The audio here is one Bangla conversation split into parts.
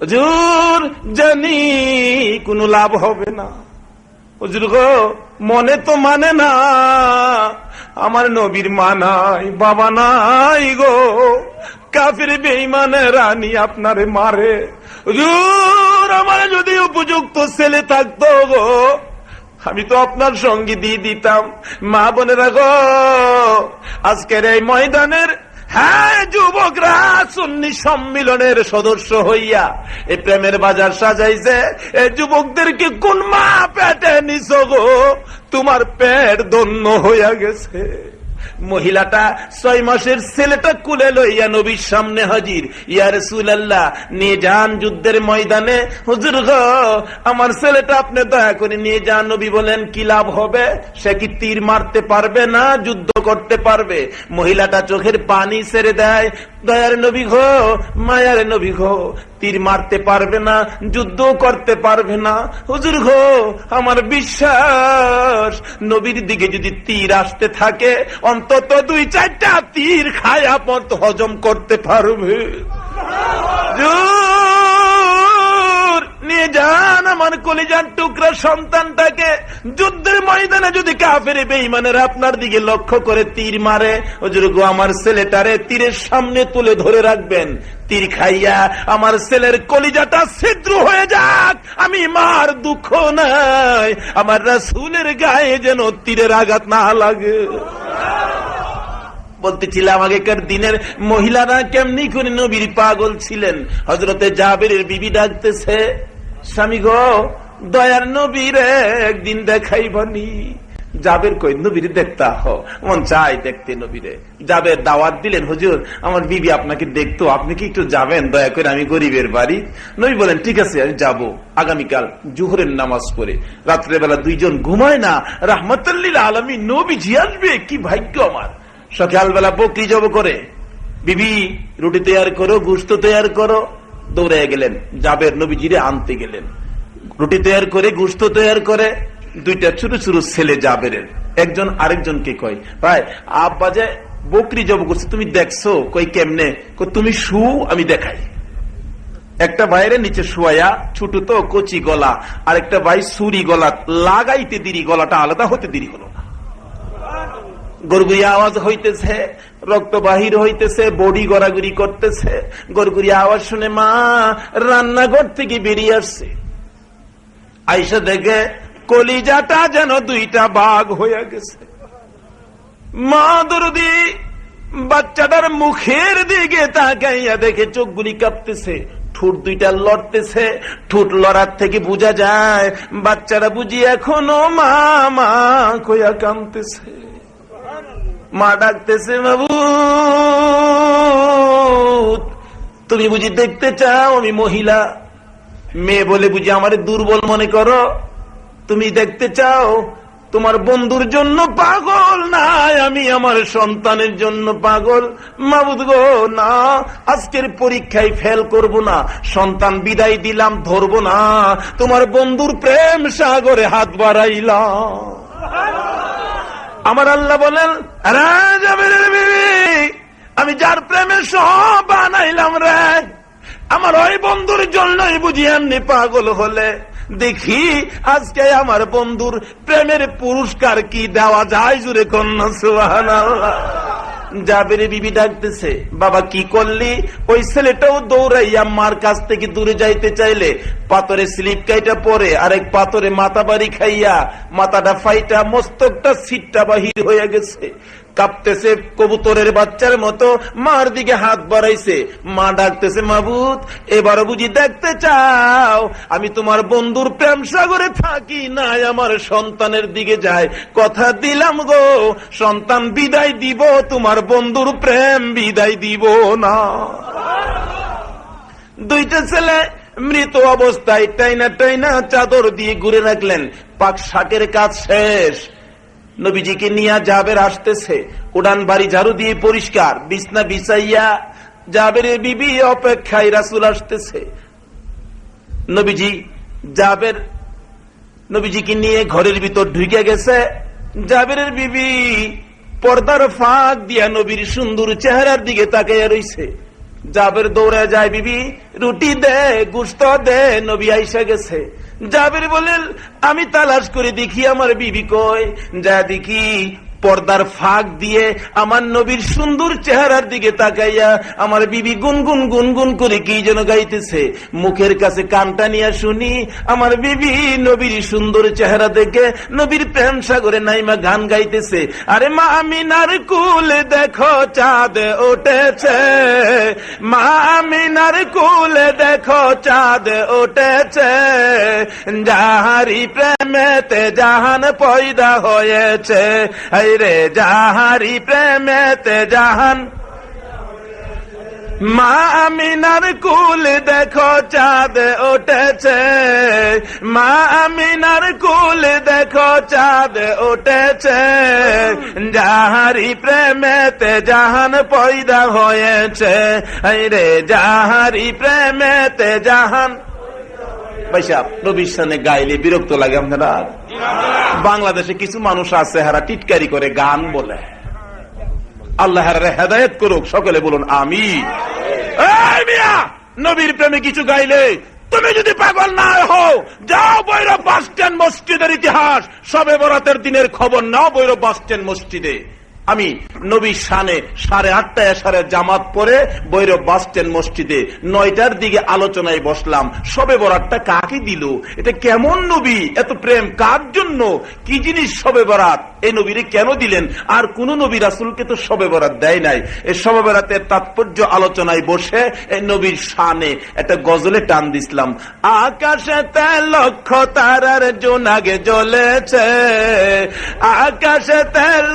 হুজুর, জানি কোনো লাভ হবে না। হুজুর গো, মনে তো মানে না, আমার নবীর মা নাই, বাবা নাই গো। কাফির বেইমানে রানী আপনারে মারে। হুজুর, আমার যদি উপযুক্ত ছেলে থাকতো গো, আমি তো আপনার সঙ্গে দিয়ে দিতাম। মা বোনেরা গো, আজকের এই ময়দানের হ্যাঁ যুবকরা, সুন্নি সম্মিলনের সদস্য হইয়া এই প্রেমের বাজার সাজাইছে। এই যুবকদেরকে কোন মা পেটে নিছ গো? তোমার পেট দন্য হইয়া গেছে। মহিলাটা ছয় মাসের ছেলেটা কুলে লইয়া নবীর সামনে হাজির। ইয়া রসুল্লাহ নিয়ে যান যুদ্ধের ময়দানে। হুজুর আমার ছেলেটা আপনি দয়া করে নিয়ে যান। নবী বলেন, কি লাভ হবে? সে কি তীর মারতে পারবে না? যুদ্ধ করতে পারবে? মহিলাটা চোখের পানি ছেড়ে দেয়। দয়ার নবী ঘো নবী ঘো তীর মারতে পারবে না, যুদ্ধ করতে পারবে না। হুজুর ঘো আমার বিশ্বাস, নবীর দিকে যদি তীর আসতে থাকে অন্তত দুই চারটা তীর খায় আপন হজম করতে পারবে। নিয়ে যান আমার কলিজার টুকরা সন্তানটাকে যুদ্ধের ময়দানে যদি কাফের বেইমানের আপনার দিকে লক্ষ্য করে তীর মারে হুজুর গো আমার ছেলেটারে তীরের সামনে তুলে ধরে রাখবেন। তীর খাইয়া আমার ছেলের কলিজাটা ছিদ্র হয়ে যাক আমি মার দুঃখ নাই আমার রাসুলের গায়ে যেন তীরের আঘাত না লাগে বলতেছিলাম আগেকার দিনের মহিলারা কেমনি করে নবীর পাগল ছিলেন? হজরতে জাবের বিবি ডাকতেছে। স্বামী গো, দয়ার নবীরে একদিন দেখাইবনি। জাবের কই, নবীর দেখতে মন চাই দেখতে নবীরে। জাবের দাওয়াত দিলেন, হুজুর, আমার বিবি আপনাকে দেখতো, আপনি কি একটু যাবেন? দয়া করে আমি গরিবের বাড়ি। নবী বলেন, ঠিক আছে, আমি যাব। আগামীকাল জুহরের নামাজ পড়ে। রাত্রেবেলা দুইজন ঘুমায় না। রাহমতুল্লিল আলমী নবী জি আসবে, কি ভাগ্য আমার। সকালবেলা বকরি জব করে। বিবি, রুটি তৈয়ার করো গুস্ত তৈয়ার করো। দৌড়ে গেলেন। জাবের নবীজিরে আনতে গেলেন। রুটি তৈয়ার করে গুস্ত তৈয়ার করে, দুইটা ছোট ছোট ছেলে জাবের একজন আরেকজনকে কয়, ভাই, আব্বা যে বকরি জব করছে, তুমি দেখছ? কই কেমনে? তুমি শু আমি দেখাই। একটা বাইরে নিচে শুয়াইয়া, ছোট তো কচি গলা আর একটা ভাই সুরি গলা, লাগাইতে দিরি, গলাটা আলাদা হতে দিরি হলো না। গরগুরি আওয়াজ হইতেছে, রক্ত বাহির হইতেছে, বডি গড়াগড়ি করতেছে। গরগুরি আওয়াজ শুনে মা রান্নাঘর থেকে বেরিয়ে আসছে। আইসা দেখে কলিজাটা যেন দুইটা বাঘ হয়ে গেছে। মা দরদি, বাচ্চাটার মুখের দিকে তাকাইয়া দেখে চোখগুলি কাঁপতেছে। ঠোঁট দুইটা লড়তেছে, ঠোঁট লড়ার থেকে বোঝা যায়, বাচ্চারা বুঝি এখনও মা মা কইয়া কামতেছে মা ডাকতেছে বাবু তুমি বুঝি দেখতে চাও আমি মহিলা? মেয়ে বলে বুঝি আমার দুর্বল মনে করো? তুমি দেখতে চাও তোমার বন্ধুর জন্য পাগল? নাই, আমি আমার সন্তানের জন্য পাগল। মাবুদ গো, না, আজকের পরীক্ষায় ফেল করব না। সন্তান বিদায় দিলাম, ধরবো না। তোমার বন্ধুর প্রেম সাগরে হাত বাড়াইলাম। আমার আল্লাহ বলেন আমি যার প্রেমে সব বানাইলাম রে। আমার ওই বন্ধুর জন্যই বুঝি এমনি পাগল হলে। দেখি, আজকে আমার বন্ধুর প্রেমের পুরস্কার কি দেওয়া যায় জুড়ে কন্যা সুহান জাবের বিবি ডাকতেছে, বাবা, কি করলি? ওই ছেলেটাও দৌড়াইয়া মার কাছ থেকে দূরে যাইতে চাইলে, পাথরে স্লিপ কাইটা পরে আরেক পাথরে মাথা বাড়ি খাইয়া মাথাটা ফাইটা মস্তকটা সিটটা বাহির হয়ে গেছে। কাঁপতেছে কবুতরের বাচ্চার মতো, মার দিকে হাত বাড়াইছে। মা ডাকতেছে মাবুত এবারও বুঝি দেখতে চাও, আমি তোমার বন্ধুর প্রেম সাগরে থাকি নাই, আমার সন্তানের দিকে যায় কথা দিলাম গো, সন্তান বিদায় দিব, তোমার বন্ধুর প্রেম বিদায় দিব না। দুইটা ছেলে মৃত অবস্থায় টাইনা টাইনা চাদর দিয়ে ঘুরে রাখলেন। পাক শাকের কাজ শেষ। নবীজিকে নিয়ে জাবের আসতেছে। উড়ান বাড়ি ঝাড়ু দিয়ে পরিষ্কার। বিছনা বিছাইয়া জাবের বিবি অপেক্ষায় রাসুল আসতেছে। নবীজি জাবের, নবীজিকে নিয়ে ঘরের ভিতর ঢুকে গেছে। জাবের বিবি পর্দার ফাঁক দিয়া নবীর সুন্দর চেহারার দিকে তাকাইয়া রইছে। জাবের দৌড়ে যায় বিবি রুটি দে গুস্ত দে নবী আইসা গেছে জাবের বলেন আমি তালাশ করে দেখি আমার বিবি কয় যা দেখি পর্দার ফাঁক দিয়ে আমার নবীর সুন্দর চেহারার দিকে তাকাইয়া আমার বিবি গুনগুন গুনগুন করে কি যেন গাইতেছে। মুখের কাছে কানটা নিয়ে শুনি আমার বিবি নবীর সুন্দর চেহারা দেখে নবীর প্রেম সাগরে নাইমা গান গাইতেছে। আরে মা আমিনার কুল দেখো, চাঁদ উঠেছে। মা আমিনার কুল দেখো, চাঁদ উঠেছে। যাহারি প্রেমেতে জাহান পয়দা হয়েছে। রে যাহারি প্রেমেতে জাহান। মা আমিনার কুল দেখো, চাঁদ উঠেছে। মা আমিনার কুল দেখো, চাঁদ উঠেছে। যাহারি প্রেমেতে জাহান পয়দা হয়েছে। রে যাহারি প্রেমেতে জাহান। ভাইসাব নবীর গাইলে বিরক্ত লাগে আপনারা। বাংলাদেশে কিছু মানুষ আছে, হারা টিটকারি করে গান বলে। আল্লাহ হেদায়ত করুক, সকলে বলুন আমি নবীর প্রেমে কিছু গাইলে, তুমি যদি পাগল না হও, যাও বৈরব বাস স্ট্যান্ড মসজিদের ইতিহাস, সবে বরাতের দিনের খবর নাও বৈরব বাস স্ট্যান্ড মসজিদে। আমি নবী শানে সাড়ে আটটায় সাড়ে জামাত পরে বৈরব বাস স্ট্যান্ড মসজিদে নয়টার দিকে আলোচনায় বসলাম। সবে বরাতটা কাকে দিল? এটা কেমন নবী? এত প্রেম কার জন্য? কি জিনিস সবে বরাত? এই নবীরে কেন দিলেন? আর কোন নবী রাসুলকে তো সবে বরাত দেয় নাই। এই সবে বরাতের তাৎপর্য আলোচনায় বসে এই নবীর শানে একটা গজলে টান দিছিলাম। আকাশে লক্ষ তারার জোনাগে জ্বলেছে। আকাশে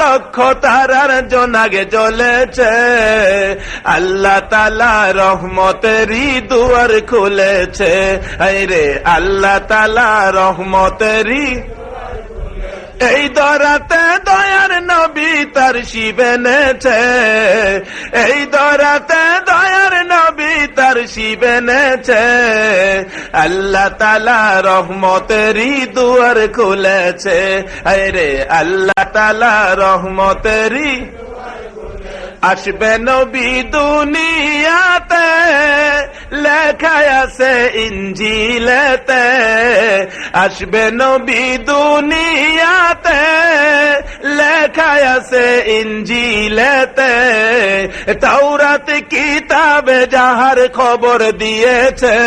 লক্ষ তারার জোনাগে জ্বলেছে আল্লাহ তালা রহমতেরই দুয়ার খুলেছে। রে আল্লাহ তালা রহমতেরই এই দরাতে দয়ার নবী তার শিবেনেছে এই দরাতে দয়ার নবী তার শিবেনেছে আল্লাহ তালা রহমতেরই দুয়ার খুলেছে। আরে আল্লাহ তালা রহমতেরই আসবে নবী দুনিয়াতে, লেখায় আছে ইঞ্জিলেতে। আসবে নবী দুনিয়াতে, লেখায় আছে ইঞ্জিলেতে। তাওরাত কিতাবে যাহার খবর দিয়েছে,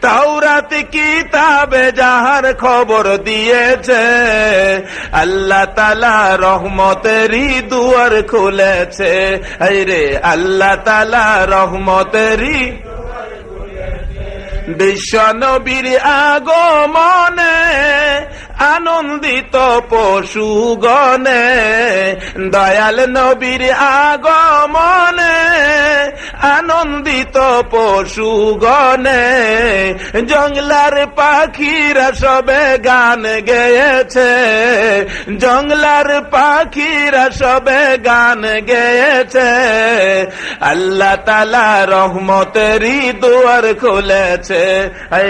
তাওরাত কিতাবে যাহার খবর দিয়েছে। আল্লাহ তালা রহমতেরই দুয়ার খুলেছে। রে আল্লাহ তালা রহমতেরি বিশ্ব নবীর আগমনে আনন্দিত পশুগণে, দয়াল নবীর আগমনে, আনন্দিত পশুগণে জংলার পাখিরা সবে গান গেয়েছে জংলার পাখিরা সবে গান গেয়েছে, আল্লাহ তালা রহমতেরই দুয়ার খুলেছে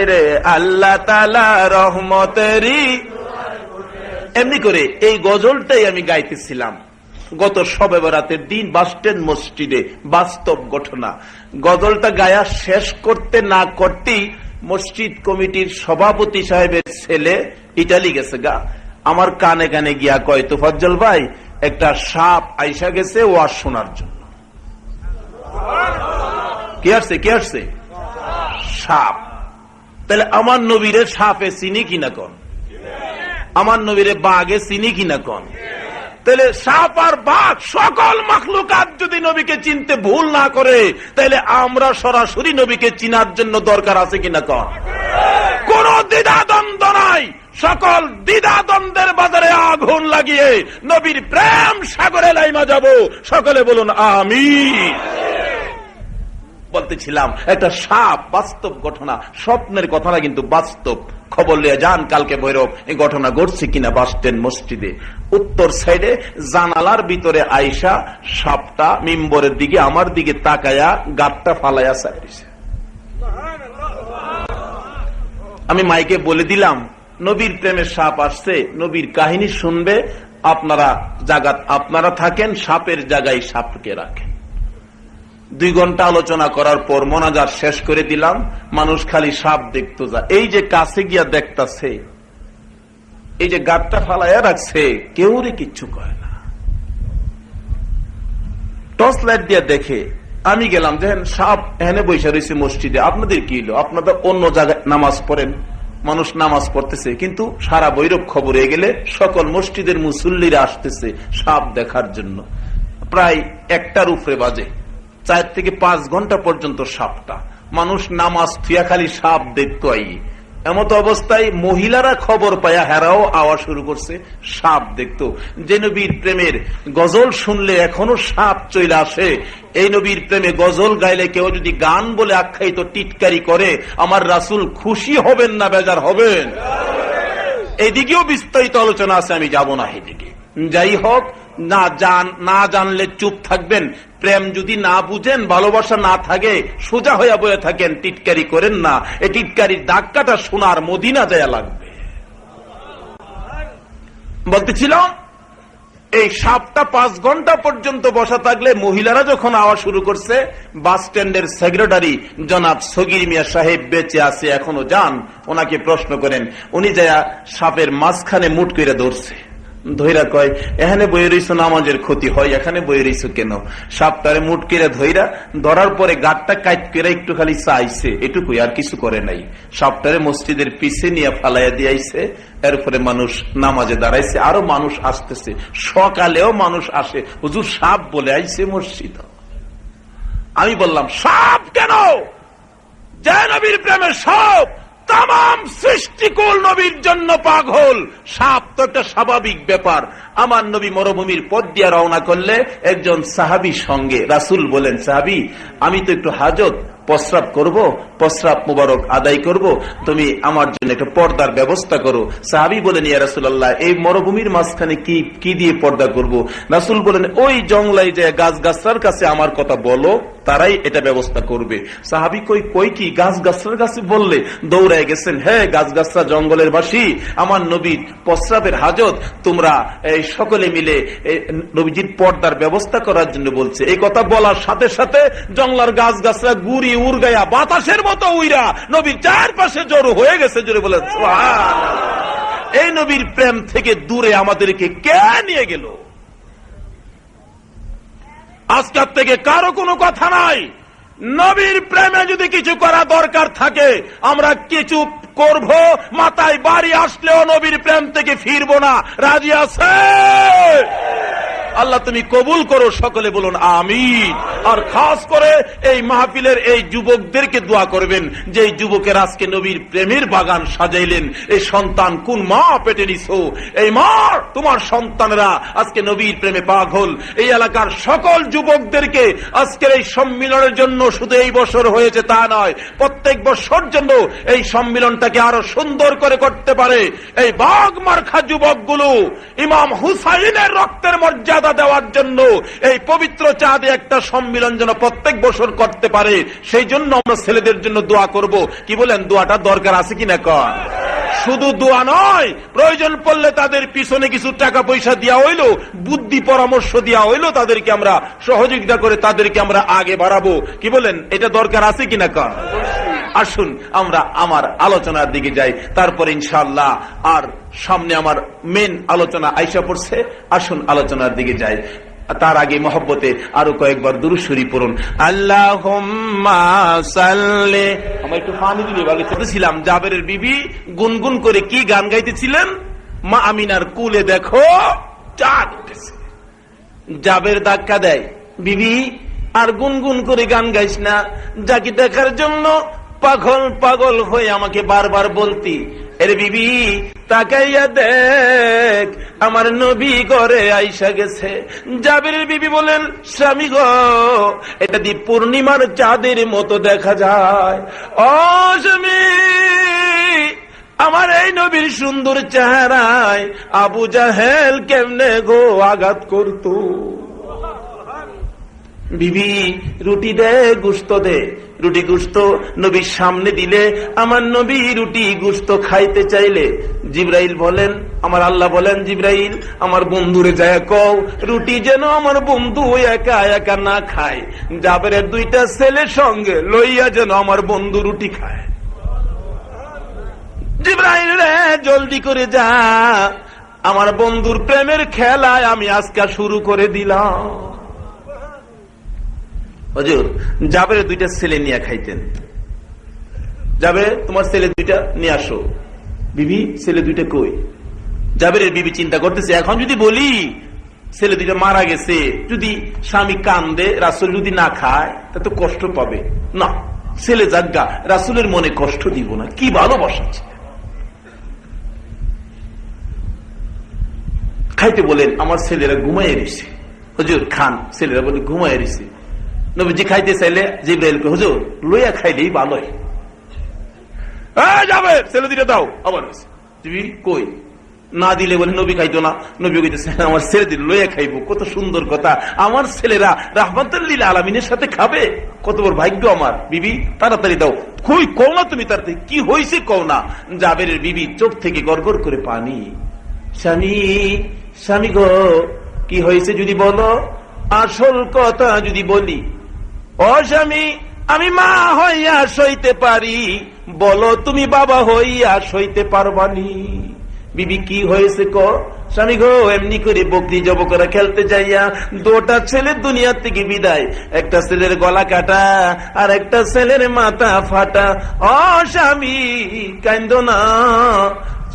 রে আল্লাহ তালা রহমতেরই এমনি করে এই গজলটাই আমি গাইতেছিলাম। গত সবে বরাতের দিন বাসস্ট্যান্ড মসজিদে, বাস্তব ঘটনা। গজলটা গায়া শেষ করতে না করতেই মসজিদ কমিটির সভাপতি সাহেবের ছেলে ইটালি গেছে গা। আমার কানে কানে গিয়া কয়, তো তোফাজ্জল ভাই, একটা সাপ আইসা গেছে ওয়াজ শোনার জন্য। কি আসছে কি আসছে? সাপ। তাহলে আমার নবীরে সাপে চিনি কিনা কন? আমার নবীরে বাঘে চিনি কিনা কন? তাহলে সাপ আর বাঘ সকল মাখলুকাত যদি নবীকে চিনতে ভুল না করে তাহলে আমরা সরাসরি নবীকে চিনার জন্য দরকার আছে কিনা কন? কোন দ্বিধাদ্বন্দ্ব নাই। সকল দ্বিধাদ্বন্দ্বের বাজারে আগুন লাগিয়ে নবীর প্রেম সাগরে লাইমা যাব। সকলে বলুন আমি বলতেছিলাম, একটা সাপ বাস্তব ঘটনা, স্বপ্নের ঘটনা কিন্তু বাস্তব। খবর লিয়ে যান, কালকে ভৈরব। এই ঘটনা ঘটছে কিনা বাস স্ট্যান্ড মসজিদে। উত্তর সাইডে জানালার ভিতরে আইসা সাপটা মিম্বরের দিকে, আমার দিকে তাকায়া গাতটা ফালাইয়া সাইছে আমি মাইকে বলে দিলাম, নবীর প্রেমের সাপ আসছে, নবীর কাহিনী শুনবে, আপনারা জাগাত আপনারা থাকেন, সাপের জায়গায় সাপকে রাখেন দুই ঘণ্টা আলোচনা করার পর মোনাজার শেষ করে দিলাম, মানুষ খালি সাপ দেখতো যা। এই যে কাছে গিয়া দেখতাছে, এই যে গাতটা ফালাইয়া রাখছে, কেউ রে কিচ্ছু কয় না। টর্চ লাইট দিয়ে দেখে, আমি গেলাম, দেখেন সাপ এখানে বৈশা রয়েছে মসজিদে, আপনাদের কি হলো আপনাদের অন্য জায়গায় নামাজ পড়েন, মানুষ নামাজ পড়তেছে, কিন্তু সারা বৈরব খবরে গেলে সকল মসজিদের মুসল্লিরা আসতেছে সাপ দেখার জন্য। প্রায় একটার উপরে বাজে। চার থেকে পাঁচ ঘণ্টা পর্যন্ত সাপটা। মানুষ নামাজ থুয়া খালি সাপ দেখতো এমত অবস্থায় মহিলারা খবর পায়া হেরাও আওয়া শুরু করছে, সাপ দেখতো। যে নবীর প্রেমের গজল শুনলে এখনও সাপ চলে আসে, এই নবীর প্রেমে গজল গাইলে কেউ যদি গান বলে আখ্যায়িত টিটকারি করে, আমার রাসুল খুশি হবেন না বেজার হবেন? এইদিকেও বিস্তারিত আলোচনা আছে, আমি যাব না এদিকে যাই হোক, না জান না জানলে চুপ থাকবেন প্রেম যদি না বুঝেন, ভালোবাসা না থাকে, সোজা হইয়া বয়ে থাকেন, টিটকারি করেন না। এই টিটকারির ধাক্কাটা সোনার মদিনা দেয়া লাগবে। বলতেছিলাম, এই সাতটা পাঁচ ঘণ্টা পর্যন্ত বসা থাকলে মহিলারা যখন আওয়াজ শুরু করছে, বাস স্ট্যান্ডের সেক্রেটারি জনাব সগির মিয়া সাহেব বেঁচে আছে, এখনও যান, ওনাকে প্রশ্ন করেন, উনি যা সাপের মাঝখানে মুট করে ধরছে। ধৈরা কয়, এখানে বয়ে রইছ নামাজের ক্ষতি হয়, এখানে বয়ে রইছ কেন? সাপটারে মুট করে ধৈরা, ধরার পরে গাটটা কাইট করে একটু খালি চাইছে, এটুকুই, আর কিছু করে নাই। সাপটারে মসজিদের পিছে নিয়ে ফালাইয়া দিয়াইছে এরপরে মানুষ নামাজে দাঁড়াইছে, আরও মানুষ আসতেছে। সকালেও মানুষ আসে। হুজুর সাপ বলে আইছে মসজিদ। আমি বললাম, সাপ কেন? জয় নবীর প্রেমের সাপ তাম সৃষ্টিকুল নবীর জন্য পাগল। সাপ তো একটা স্বাভাবিক ব্যাপার। আমার নবী মরুভূমির পথ দিয়ে রওনা করলে একজন সাহাবি সঙ্গে, রাসুল বলেন, সাহাবি, আমি তো একটু হাজত, প্রস্রাব করব, প্রস্রাব মুবারক আদায় করব, তুমি আমার জন্য একটা পর্দার ব্যবস্থা করো। সাহাবি বলেন, ইয়া রাসুল্লাহ এই মরুভূমির মাঝখানে কি কি দিয়ে পর্দা করব? রাসুল বলেন, ওই জংলাই যে গাছ গাছার কাছে আমার কথা বলো তারাই এটা ব্যবস্থা করবে। সাহাবি কই কই কি? গাছ গাছার কাছে বললে, দৌড়ায় গেছেন হ্যাঁ গাছ গাছরা জঙ্গলের বাসী, আমার নবীর প্রস্রাবের হাজত, তোমরা এই সকলে মিলে নবীজির পর্দার ব্যবস্থা করার জন্য বলছে। এই কথা বলার সাথে সাথে জঙ্গলার গাছ গাছরা গুড়ি উড়গায়া বাতাসের মতো উইরা নবীর চারপাশে জড়ো হয়ে গেছে জোরে বলে এই নবীর প্রেম থেকে দূরে আমাদেরকে কে নিয়ে গেল? আজকের থেকে কারও কোনো কথা নাই। নবীর প্রেমে যদি কিছু করা দরকার থাকে, আমরা কিছু করব, মাথায় বাড়ি আসলেও নবীর প্রেম থেকে ফিরবো না। রাজি আছে? আল্লাহ তুমি কবুল করো, সকলে বলুন আমিন। আর খাস করে এই মাহফিলের এই যুবকদেরকে দোয়া করবেন, যে যুবকের আজকে নবীর প্রেমের বাগান সাজাইলেন। এই সন্তান কোন মা পেটে নিছো? এই মা, তোমার সন্তানরা আজকে নবীর প্রেমে পাগল। এই এলাকার সকল যুবকদেরকে আজকের এই সম্মিলনের জন্য শুধু এই বছর হয়েছে তা নয়, প্রত্যেক বছর জন্য এই সম্মিলনটাকে আরও সুন্দর করে করতে পারে। এই বাঘ মার্খা যুবকগুলো, ইমাম হুসাইনের রক্তের মর্যাদা দেওয়ার জন্য এই পবিত্র চাঁদে একটা সম্মিলন যেন প্রত্যেক বছর করতে পারে, সেই জন্য আমরা ছেলেদের জন্য দোয়া করব। কি বলেন, দোয়াটা দরকার আছে কিনা কন শুধু দোয়া নয়, প্রয়োজন পড়লে তাদের পিছনে কিছু টাকা পয়সা দেওয়া হইল, বুদ্ধি পরামর্শ দেওয়া হইল তাদেরকে আমরা সহযোগিতা করে তাদেরকে আমরা আগে বাড়াবো। কি বলেন? এটা দরকার আছে কিনা কন আসুন, আমরা আমার আলোচনার দিকে যাই। তারপর ইনশাল্লাহ আর সামনে আমার মেন আলোচনা আইসা পড়ছে। আসুন, আলোচনার দিকে যাই। তার আগে মহব্বতে আরও কয়েকবার দুরুশ্বরী পড়ুন। আল্লাহ আমার একটু পানি দিলে ভালো ছিলাম জাবেরের বিবি গুনগুন করে কি গান গাইতেছিলেন? মা আমিনার কুলে দেখো, চাঁদ উঠেছে। জাবের ধাক্কা দেয়, বিবি আর গুনগুন করে গান গাইস না। যাকে দেখার জন্য পাগল পাগল হয়ে আমাকে বারবার বলতি এর বিবি, তাকাইয়া দেখ, আমার নবী করে আইসা গেছে। জাবিরের বিবি বলেন, স্বামী গো, এটা দি পূর্ণিমার চাঁদের মতো দেখা যায়। ও স্বামী, আমার এই নবীর সুন্দর চেহারায় আবু জাহেল কেমনে গো আঘাত করতো? বিবি, রুটি দে, গুস্ত দে। রুটি গুস্ত নবীর সামনে দিলে, আমার নবী রুটি গুস্ত খাইতে চাইলে। জিব্রাইল বলেন, আমার আল্লাহ বলেন, জিব্রাইল, আমার বন্ধুরে যায় কও, রুটি যেন আমার বন্ধু একা একা না খায়। জাবেরের দুইটা ছেলে সঙ্গে লইয়া যেন আমার বন্ধু রুটি খায়। জিব্রাইল রে, জলদি করে যা। আমার বন্ধুর প্রেমের খেলায় আমি আজকে শুরু করে দিলাম। হজুর, জাবের দুইটা ছেলে নিয়ে খাইতেন। যাবে তোমার ছেলে দুইটা নিয়ে আসো। বিবি, ছেলে দুইটা কই? জাবেরের বিবি চিন্তা করতেছে, এখন যদি বলি, ছেলে দুইটা মারা গেছে, যদি স্বামী কান্দে, রাসুল যদি না খায় তা তো কষ্ট পাবে। না, ছেলে জাগা, রাসুলের মনে কষ্ট দিব না, কি ভালোবাসা খাইতে বলেন, আমার ছেলেরা ঘুমাই রয়েছে হুজুর, খান, ছেলেরা বলে ঘুমাই রয়েছে নবীজি খাইতে চাইলে জিব্রাইলকে হুজুর লইয়া খাইলেই ভালোই যাবে ছেলে দিতে দাও। আবার তুমি কই? না দিলে বলে নবী খাইতো না। নবী কইতেছে আমার ছেলে দিল লইয়া খাইবো কত সুন্দর কথা। আমার ছেলেরা রাহমাতুল্লিল আলমিনের সাথে খাবে। কত বড় ভাগ্য আমার। বিবি তাড়াতাড়ি দাও। কই কও না তুমি তাড়াতাড়ি? কি হয়েছে কও না? জাবের বিবি চোখ থেকে গড়গড় করে পানি। স্বামী স্বামী গো কি হয়েছে যদি বলো? আসল কথা যদি বলি ও স্বামী, আমি মা হইয়া সইতে পারি। বলো, তুমি বাবা হইয়া সইতে পারবানি বিবি, কি হয়েছে ক? স্বামী গো, এমনি করে বকরি জব করে খেলতে যাইয়া দুটা ছেলে দুনিয়া থেকে বিদায়। একটা ছেলের গলা কাটা, আর একটা ছেলের মাথা ফাটা। ও স্বামী কান্দ না।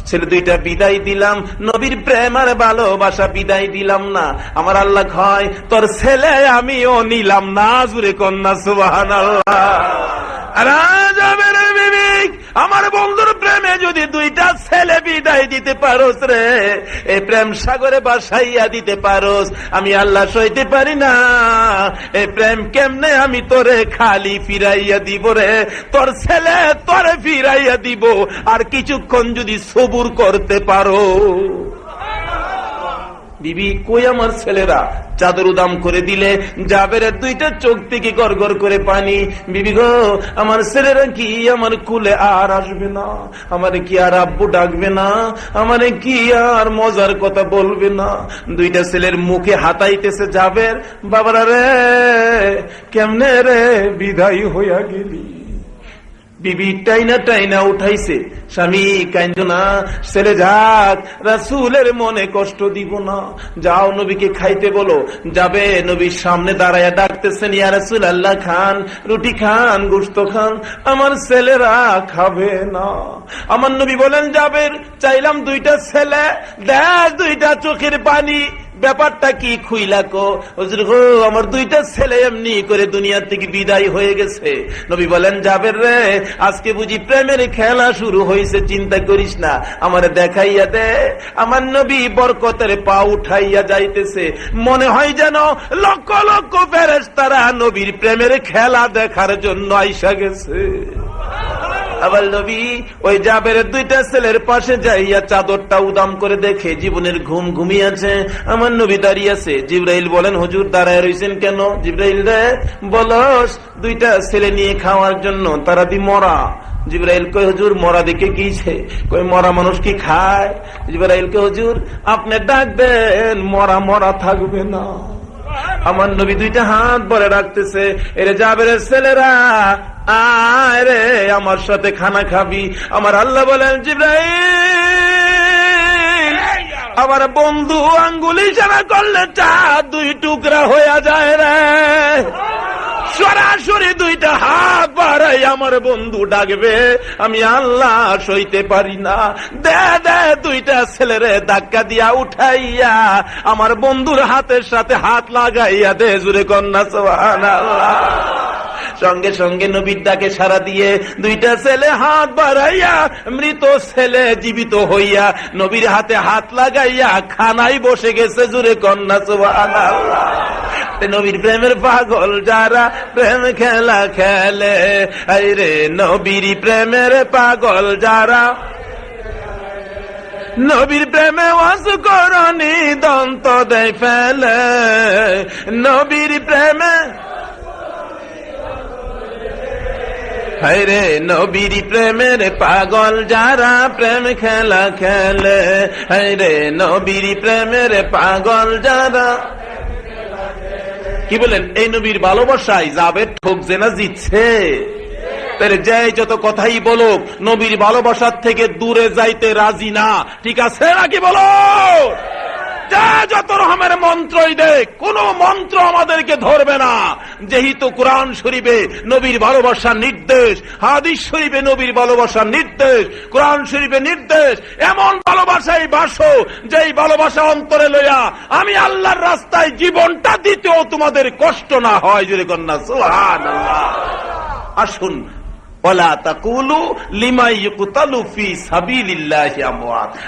ছেলে দুইটা বিদায় দিলাম, নবীর প্রেম আর ভালোবাসা বিদায় দিলাম না। আমার আল্লাহ হয় তোর ছেলে আমিও নিলাম না জুড়ে কন্যা সুবাহান আমার বন্ধুর প্রেমে যদি দুইটা বিদায় দিতে পারোস রে। এই প্রেম সাগরে বাসাইয়া দিতে পারোস। আমি আল্লাহ সইতে পারি না। এ প্রেম কেমনে আমি তোরে খালি ফিরাইয়া দিব রে। তোর ছেলে তোরে ফিরাইয়া দিব। আর কিছুক্ষণ যদি সবুর করতে পারো। বিবি কই আমার ছেলেরা? চাদর উদাম করে দিলে জাবের দুইটা চোখ থেকে গড় করে পানি। বিবি গো, আমার ছেলেরা কি আমার কুলে আর আসবে না? আমার কি আর আব্বু ডাকবে না? আমার কি আর মজার কথা বলবে না? দুইটা ছেলের মুখে হাতাইতেছে যাবের বাবারা রে, কেমনে রে বিদায় হইয়া গেলি? বিবি টাইনা টাইনা উঠাইছে। স্বামী কাইন্দনা ছেলে যাক, রাসুলের মনে কষ্ট দিব না। যাও নবীকে খাইতে বলো। যাবে নবীর সামনে দাঁড়াইয়া ডাকতেছেন, ইয়া রাসুল আল্লাহ খান, রুটি খান গুস্ত খান। আমার ছেলেরা খাবে না। আমার নবী বলেন, যাবে, চাইলাম দুইটা ছেলে, দেখ দুইটা চোখের পানি। ব্যাপারটা কি খুইলা কো? হুজুর গো, আমার দুইটা ছেলে এমনি করে দুনিয়া থেকে বিদায় হয়ে গেছে। নবী বলেন যাবের রে, আজকে বুঝি প্রেমের খেলা শুরু হয়েছে চিন্তা করিস না, আমার দেখাইয়া দে। আমার নবী বরকতের পা উঠাইয়া যাইতেছে। মনে হয় যেন লক্ষ লক্ষ ফেরেস তারা নবীর প্রেমের খেলা দেখার জন্য আইসা গেছে। আবার নবী, ওই জাবের দুইটা ছেলের পাশে যাইয়া চাদরটা উদাম করে দেখে জীবনের ঘুম ঘুমিয়েছে। আমার নবী দাঁড়িয়ে আছে। জিব্রাইল বলেন, হুজুর, দাঁড়ায় রয়েছেন কেন? জিব্রাইল রে, বলস, দুইটা ছেলে নিয়ে খাওয়ার জন্য তারা দি মরা। জিব্রাইল কই হুজুর, মরা দেখে গিয়েছে কই মরা মানুষ কি খায়? জিব্রাইল কে হুজুর, আপনি ডাক দেন মরা মরা থাকবে না। আমার নবী দুইটা হাত ভরে রাখতেছে এরে যাবে ছেলেরা আয় রে আমার সাথে খানা খাবি। আমার আল্লাহ বলেন জিব্রাইল আমার বন্ধু আঙ্গুলি জানা করলে চা দুই টুকরা হয়ে যায় রে। সরাসরি দুইটা হাত বাড়াই আমার বন্ধু ডাকবে। আমি আল্লাহ সইতে পারি না। দে দে দুইটা ছেলেরে ধাক্কা দিয়া উঠাইয়া আমার বন্ধুর হাতের সাথে হাত লাগাইয়া দে জুড়ে কন্যা সোহান আল্লাহ সঙ্গে সঙ্গে নবীর ডাকে সারা দিয়ে দুইটা ছেলে হাত বাড়াইয়া, মৃত ছেলে জীবিত হইয়া নবীর হাতে হাত লাগাইয়া খানাই বসে গেছে জুড়ে কন্যা নবীর প্রেমের পাগল যারা প্রেম খেলা খেলে রে নবীর প্রেমের পাগল যারা। নবীর প্রেমে ওয়াস করণী দন্ত দেয় ফেলে। নবীর প্রেমে হায়রে নবীর প্রেমের পাগল যারা প্রেম খেলা খেলে হায়রে নবীর প্রেমের পাগল যারা কি বলেন? এই নবীর ভালোবাসায় যাবে ঠকছে না জিতছে। তাহলে যে যত কথাই বলুক, নবীর ভালোবাসার থেকে দূরে যাইতে রাজি না। ঠিক আছে নাকি বলো? যা যত রকমের মন্ত্রই দেখ, কোন মন্ত্র আমাদেরকে ধরবে না। যেহেতু কোরআন শরীফে নবীর ভালোবাসার নির্দেশ, হাদিস শরীফে নবীর ভালোবাসার নির্দেশ, কোরআন শরীফে নির্দেশ, এমন ভালোবাসাই বাসো, যেই ভালোবাসা অন্তরে লইয়া আমি আল্লাহর রাস্তায় জীবনটা দিতেও তোমাদের কষ্ট না হয় যদি কন্যা সুহান আসুন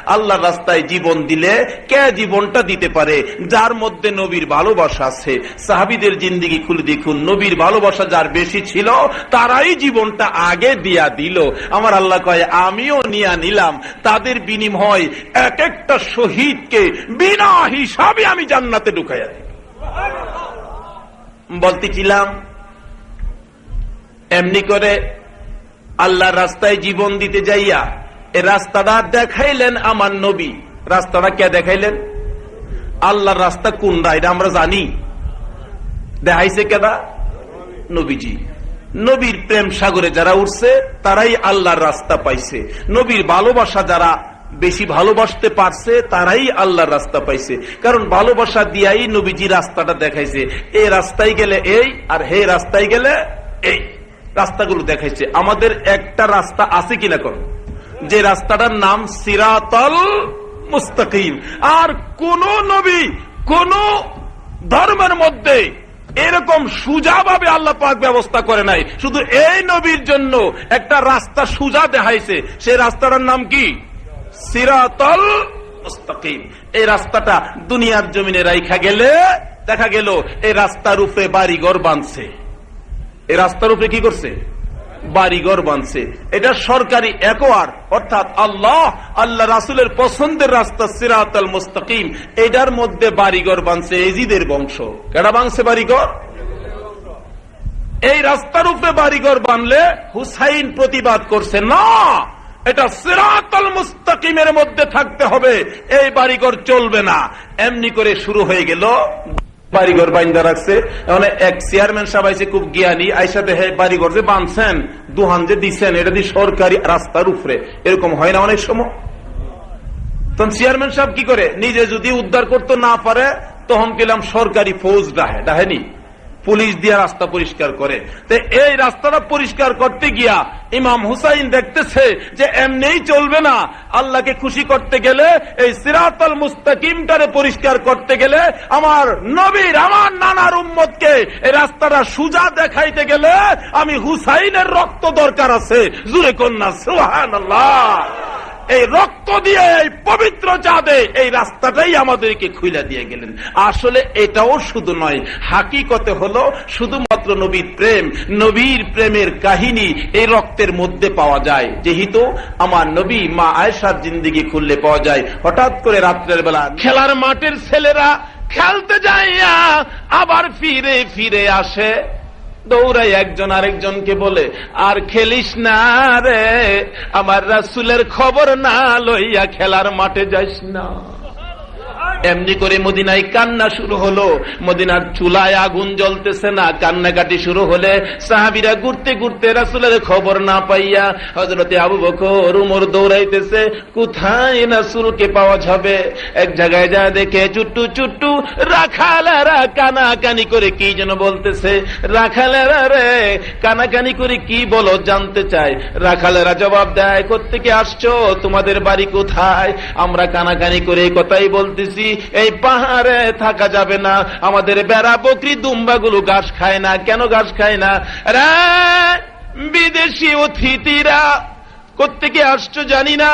আল্লাহ রাস্তায় জীবন দিলে কে জীবনটা দিতে পারে? যার মধ্যে নবীর ভালোবাসা আছে। সাহাবিদের জিন্দিগি খুলে দেখুন, নবীর ভালোবাসা যার বেশি ছিল, তারাই জীবনটা আগে দিয়া দিল। আমার আল্লাহ কয়, আমিও নিয়া নিলাম। তাদের বিনিময় এক একটা শহীদকে বিনা হিসাবে আমি জান্নাতে ঢুকাইয়া দিই। বলতেছিলাম এমনি করে আল্লাহর রাস্তায় জীবন দিতে যাইয়া এ রাস্তাটা দেখাইলেন আমার নবী। রাস্তাটা কে দেখাইলেন? আল্লাহর রাস্তা কোনটা এটা আমরা জানি। দেখাইছে কেদা নবীজি। নবীর প্রেম সাগরে যারা উঠছে, তারাই আল্লাহর রাস্তা পাইছে। নবীর ভালোবাসা যারা বেশি ভালোবাসতে পারছে, তারাই আল্লাহর রাস্তা পাইছে। কারণ ভালোবাসা দিয়াই নবীজি রাস্তাটা দেখাইছে। এই রাস্তায় গেলে এই, আর হে রাস্তায় গেলে এই। রাস্তাগুলো দেখাইছে। আমাদের একটা রাস্তা আছে কিনা কোন? যে রাস্তাটার নাম সিরাতল মুস্তাকিম। আর কোন নবী কোন ধর্মের মধ্যে এরকম সুজাভাবে আল্লাহ পাক ব্যবস্থা করে নাই। শুধু এই নবীর জন্য একটা রাস্তা সুজা দেখাইছে। সেই রাস্তাটার নাম কি? সিরাতল মুস্তাকিম। এই রাস্তাটা দুনিয়ার জমিনে রাইখা গেলে দেখা গেল, এই রাস্তার উপরে বাড়িঘর বাঁধছে। এই রাস্তার উপরে কি করছে? বাড়িঘর বানছে। এটা সরকারি একোয়ার, অর্থাৎ আল্লাহ আল্লাহ রাসুলের পছন্দের রাস্তা সিরাত আল মুস্তাকিম। এটার মধ্যে বাড়িঘর বানছে এজিদের বংশ। কেডা বাংছে বাড়িঘর? এই রাস্তার উপরে বাড়িঘর বানলে হুসাইন প্রতিবাদ করছে, না, এটা সিরাতল মুস্তাকিমের মধ্যে থাকতে হবে। এই বাড়িঘর চলবে না। এমনি করে শুরু হয়ে গেল বাড়িঘর বাইন্দা রাখছে। মানে এক চেয়ারম্যান সাহেব আইসে খুব জ্ঞানী আইসাতে দেহে বাড়িঘর যে বাঁধছেন, দুহান যে দিচ্ছেন এটা দিয়ে সরকারি রাস্তার উপরে। এরকম হয় না অনেক সময়। তখন চেয়ারম্যান সাহেব কি করে? নিজে যদি উদ্ধার করতে না পারে, তখন পেলাম সরকারি ফৌজ ডাহে ডাহেনি। পুলিশ দিয়ে রাস্তা পরিষ্কার করে। তো এই রাস্তাটা পরিষ্কার করতে গিয়া ইমাম হুসাইন দেখতেছে যে এমনিই চলবে না। আল্লাহকে খুশি করতে গেলে, এই সিরাতল মুস্তাকিমটারে পরিষ্কার করতে গেলে, আমার নবীর, আমার নানার উম্মতকে এই রাস্তাটা সুজা দেখাইতে গেলে আমি হুসাইনের রক্ত দরকার আছে। জুরে কন্যা সুহান এই রক্ত দিয়ে এই পবিত্র চাঁদে এই রাস্তাটাই আমাদেরকে খুলে দিয়ে গেলেন। আসলে এটাও শুধু নয়, হাকিকতে হলো শুধুমাত্র নবীর প্রেম, নবীর প্রেমের কাহিনী এই রক্তের মধ্যে পাওয়া যায়। যেহেতু আমার নবী মা আয়সার জিন্দিগি খুললে পাওয়া যায়। হঠাৎ করে রাত্রের বেলা খেলার মাঠের ছেলেরা খেলতে যাইয়া আবার ফিরে ফিরে আসে। দৌড়াই একজন আরেকজনকে বলে, আর খেলিস না রে, আমার রাসুলের খবর না লইয়া খেলার মাঠে যাইস না। এমনি করে মদিনায় কান্না শুরু হলো। মদিনার চুলায় আগুন জ্বলতেছে না। কান্নাকাটি শুরু হলে সাহাবিরা ঘুরতে ঘুরতে রাসুলের খবর না পাইয়া হজরতে আবু বকর উমর দৌড়াইতেছে, কোথায় রাসুলকে পাওয়া যাবে? এক জায়গায় যা দেখে চুট্টু চুট্টু রাখালারা কানাকানি করে কি যেন বলতেছে। রাখালেরা রে, কানাকানি করে কি বলো জানতে চায় রাখালেরা জবাব দেয় কোথেকে আসছো? তোমাদের বাড়ি কোথায়? আমরা কানাকানি করে কথাই বলতেছি। এই পাহাড়ে থাকা যাবে না। আমাদের বেড়া বকরি দুম্বা গুলো ঘাস খায় না। কেন ঘাস খায় না? বিদেশি অতিথিরা কোথেকে আসছো জানি না।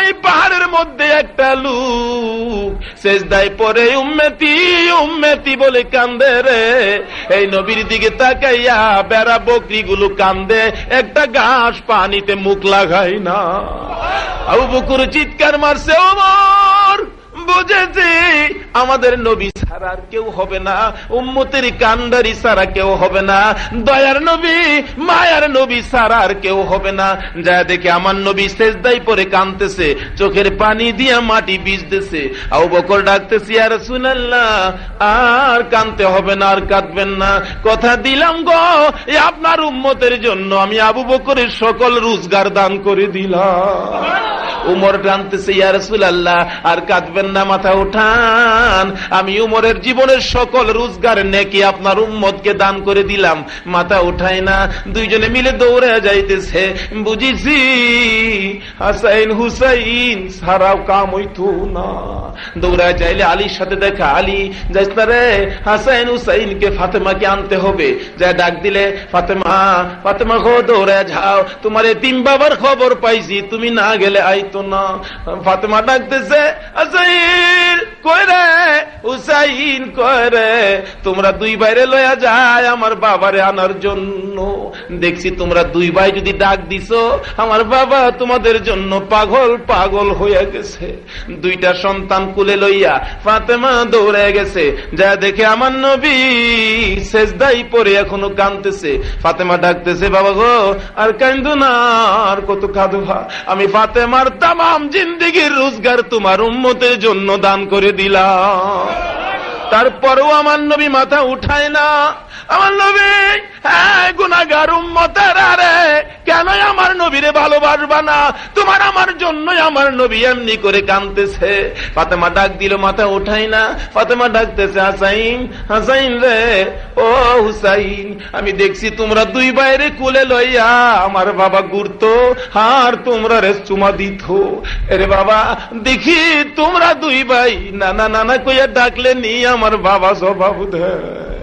এই পাহাড়ের মধ্যে একটা লুক শেষদায় পরে উম্মেতি উম্মেতি বলে কান্দে রে। এই নবীর দিকে তাকাইয়া বেড়া বকরি গুলো কান্দে। একটা ঘাস পানিতে মুখ লাগাই না। আবু বকুর চিৎকার মারছে, ওমর! বুঝেছি, আমাদের নবী কেউ হবে না, উম্মতের কান্ডারি ছাড়া কেউ হবে না, দয়ার নবী, মায়ার নবী কেউ হবে না। যা দেখে আমার নবী শেষদাই পরে কানতেছে চোখের পানি দিয়ে মাটি বীজতেছে আউ বকর ডাকতেছি আর শুনাল্লাহ আর কানতে হবে না, আর কাঁদবেন না। কথা দিলাম গো আপনার উম্মতের জন্য আমি আবু বকরের সকল রোজগার দান করে দিলাম। উমর টানতেছে ইয়া রাসূলুল্লাহ, আর কাঁদবেন না, মাথা উঠান। আমি উমরের জীবনের সকল রোজগার নেকি আপনার উম্মতকে দান করে দিলাম। মাথা উঠাই না, দুইজনে মিলে দৌড়ে যাইতেছে। বুঝিছি, হাসাইন হুসাইন সারাও কাম হইতো না। দৌড়া যাইলে আলীর সাথে দেখা, আলী, যাইস না রে, হাসাইন হুসাইনকে ফাতেমাকে আনতে হবে। যা ডাক দিলে, ফাতেমা ফাতেমা গো দৌড়ে যাও। তোমার তিন বাবার খবর পাইছি, তুমি না গেলে আইতো না ফাতেমা ডাকতেছে রে হুসাইন কই তোমরা দুই বাইরে লয়া যায় আমার বাবারে আনার জন্য। দেখছি তোমরা দুই ভাই যদি ডাক দিছো, আমার বাবা তোমাদের জন্য পাগল পাগল হয়ে গেছে। দুইটা সন্তান কুলে লইয়া ফাতেমা দৌড়ে গেছে। যা দেখে আমার নবী শেষ শেষদাই পরে এখনও কানতেছে ফাতেমা ডাকতেছে, বাবা গো, আর কান্দু না, আর কত কাঁদবা। আমি ফাতেমার তামাম জিন্দিগির রোজগার তোমার উন্মতের জন্য দান করে দিলাম। তারপরও আমার নবী মাথা উঠায় না। আমার নবী হ্যাঁ গুনাগার উম্মতের আরে কেন আমার নবীরে ভালোবাসবা না? তোমার আমার জন্য আমার নবী এমনি করে কানতেছে ফাতেমা ডাক দিল, মাথা উঠাই না। ফাতেমা ডাকতেছে, হাসাইন হাসাইন রে, ও হুসাইন, আমি দেখছি তোমরা দুই বাইরে কুলে লইয়া আমার বাবা ঘুরতো, আর তোমরা রে চুমা দিত। এরে বাবা, দেখি তোমরা দুই ভাই নানা নানা কইয়া ডাকলে নি আমার বাবা স্বভাব